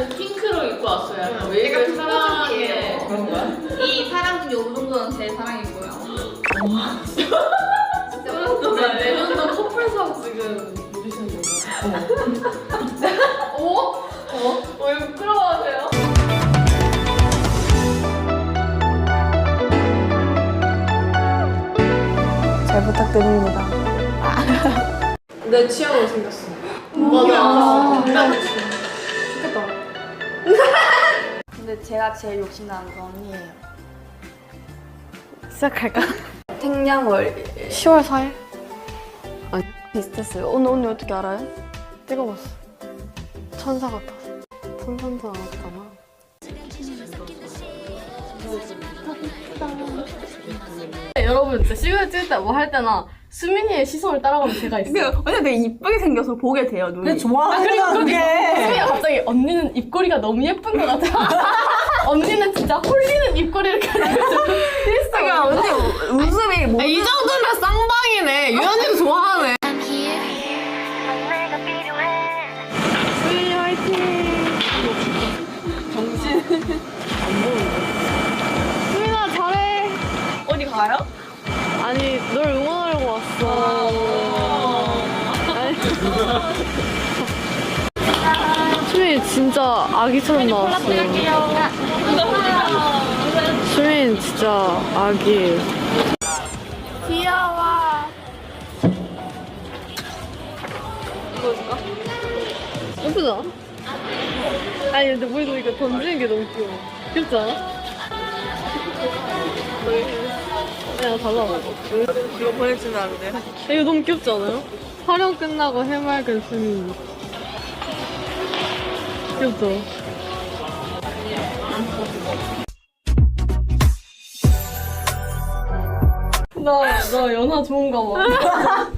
약간 핑크로 입고 왔어요. 약간 약간 웨이브. 그런 거야? 이 사랑 중에 이 정도는 제 사랑이고요. 네, 내년도 커플상 지금 누리시는 건가요? 어? 어? 왜 부끄러워하세요? 잘 부탁드립니다. 내 취향으로 생겼어. 맞아. 좋 제가 제일 욕심나는 거 언니예요. 시작할까? 생량월 10월 4일? 아 비슷했어요. 오늘 언니 어떻게 알아요? 찍어봤어. 천사 같아서. 천사도 나왔잖아. 여러분 진짜 시그널 찍을 때 뭐 할 때나 수민이의 시선을 따라가면 제가 있어요. 언니 되게 이쁘게 생겨서 보게 돼요 눈이. 아, 그리고 그게 수민이가 갑자기 언니는 입꼬리가 너무 예쁜 것 같아. 언니는 진짜 홀리는 입꼬리를 가지고 있어. 그러니까 언니 웃음이 뭐 이 정도면 쌍방이네. 유연이도 좋아하네. 수민이 화이팅. 정신 안 보이네. 수민아 잘해. 어디 가요? 아니 널 응원하려고 왔어. 아니. 수민 진짜 아기처럼 나왔어요. 수민 진짜 아기. 귀여워. 이거? 예쁘잖아? 아니 근데 보이도 이거 던지는 게 너무 귀여워. 귀엽지 않아? 그냥 달라고. 이거 보내주면 안 돼요? 이거 너무 귀엽지 않아요? 촬영 끝나고 해맑은 수민. 귀엽죠? 나, 나 연하 좋은가 봐.